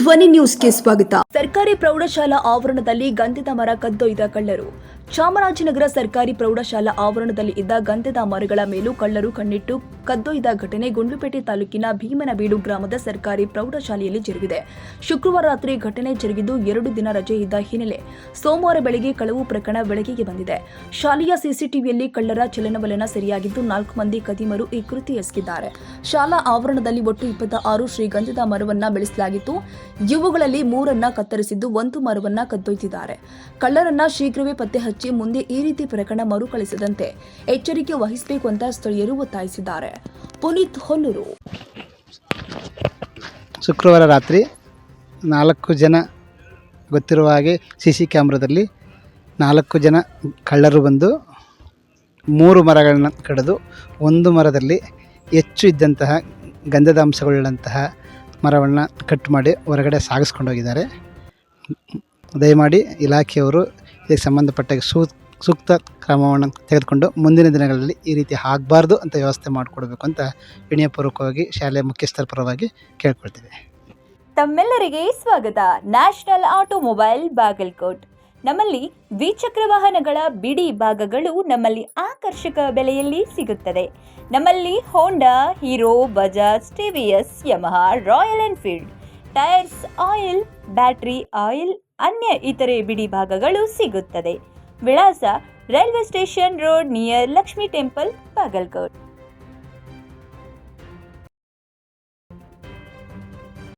ಧ್ವನಿ ನ್ಯೂಸ್ಗೆ ಸ್ವಾಗತ. ಸರ್ಕಾರಿ ಪ್ರೌಢಶಾಲಾ ಆವರಣದಲ್ಲಿ ಗಂಧದ ಮರ ಕದ್ದೊಯ್ದ ಕಳ್ಳರು. ಚಾಮರಾಜನಗರ ಸರ್ಕಾರಿ ಪ್ರೌಢಶಾಲಾ ಆವರಣದಲ್ಲಿ ಇದ್ದ ಗಂಧದ ಮರಗಳ ಮೇಲೂ ಕಳ್ಳರು ಕಣ್ಣಿಟ್ಟು ಕದ್ದೊಯ್ದ ಘಟನೆ ಗುಂಡ್ಲುಪೇಟೆ ತಾಲೂಕಿನ ಭೀಮನಬೀಡು ಗ್ರಾಮದ ಸರ್ಕಾರಿ ಪ್ರೌಢಶಾಲೆಯಲ್ಲಿ ಜರುಗಿದೆ. ಶುಕ್ರವಾರ ರಾತ್ರಿ ಘಟನೆ ಜರುಗಿದ್ದು ಎರಡು ದಿನ ರಜೆ ಇದ್ದ ಹಿನ್ನೆಲೆ ಸೋಮವಾರ ಬೆಳಗ್ಗೆ ಕಳವು ಪ್ರಕರಣ ಬೆಳಕಿಗೆ ಬಂದಿದೆ. ಶಾಲೆಯ ಸಿಸಿಟಿವಿಯಲ್ಲಿ ಕಳ್ಳರ ಚಲನವಲನ ಸರಿಯಾಗಿದ್ದು ನಾಲ್ಕು ಮಂದಿ ಕದಿಮರು ಈ ಕೃತಿ ಎಸಗಿದ್ದಾರೆ. ಶಾಲಾ ಆವರಣದಲ್ಲಿ ಒಟ್ಟು ಇಪ್ಪತ್ತ ಆರು ಶ್ರೀಗಂಧದ ಮರವನ್ನ ಬೆಳೆಸಲಾಗಿತ್ತು. ಇವುಗಳಲ್ಲಿ ಮೂರನ್ನ ಕತ್ತರಿಸಿದ್ದು ಒಂದು ಮರವನ್ನ ಕದ್ದೊಯ್ದಿದ್ದಾರೆ. ಕಳ್ಳರನ್ನ ಶೀಘ್ರವೇ ಪತ್ತೆ ಹಚ್ಚಿ ಮುಂದೆ ಈ ರೀತಿ ಪ್ರಕರಣ ಮರುಕಳಿಸದಂತೆ ಎಚ್ಚರಿಕೆ ವಹಿಸಬೇಕು ಅಂತ ಸ್ಥಳೀಯರು ಒತ್ತಾಯಿಸಿದ್ದಾರೆ. ಪುನೀತ್ ಹೊನ್ನೂರು. ಶುಕ್ರವಾರ ರಾತ್ರಿ ನಾಲ್ಕು ಜನ ಗೊತ್ತಿರುವ ಹಾಗೆ ಸಿ ಸಿ ಕ್ಯಾಮ್ರಾದಲ್ಲಿ ನಾಲ್ಕು ಜನ ಕಳ್ಳರು ಬಂದು ಮೂರು ಮರಗಳನ್ನು ಕಡಿದು ಒಂದು ಮರದಲ್ಲಿ ಹೆಚ್ಚು ಇದ್ದಂತಹ ಗಂಧದ ಅಂಶಗಳುಳ್ಳಂತಹ ಮರವನ್ನು ಕಟ್ ಮಾಡಿ ಹೊರಗಡೆ ಸಾಗಿಸ್ಕೊಂಡು ಹೋಗಿದ್ದಾರೆ. ದಯಮಾಡಿ ಇಲಾಖೆಯವರು ಇದಕ್ಕೆ ಸಂಬಂಧಪಟ್ಟ ಸೂಕ್ತ ಕ್ರಮವನ್ನು ತೆಗೆದುಕೊಂಡು ಮುಂದಿನ ದಿನಗಳಲ್ಲಿ ಈ ರೀತಿ ಆಗಬಾರ್ದು ಅಂತ ವ್ಯವಸ್ಥೆ ಮಾಡಿಕೊಡ್ಬೇಕು ಅಂತ ವಿನಯಪೂರ್ವಕವಾಗಿ ಶಾಲೆಯ ಮುಖ್ಯಸ್ಥರ ಪರವಾಗಿ ಕೇಳ್ಕೊಳ್ತೀವಿ. ತಮ್ಮೆಲ್ಲರಿಗೆ ಸ್ವಾಗತ. National automobile Bagalkot. ನಮ್ಮಲ್ಲಿ ದ್ವಿಚಕ್ರ ವಾಹನಗಳ ಬಿಡಿ ಭಾಗಗಳು ನಮ್ಮಲ್ಲಿ ಆಕರ್ಷಕ ಬೆಲೆಯಲ್ಲಿ ಸಿಗುತ್ತದೆ. ನಮ್ಮಲ್ಲಿ Honda, Hero, Bajaj TVS Yamaha, Royal Enfield. Tyres oil, battery oil ಅನ್ಯ ಇತರೆ ಬಿಡಿ ಭಾಗಗಳು ಸಿಗುತ್ತದೆ. ವಿಳಾಸ railway station road near Lakshmi temple Bagalkot.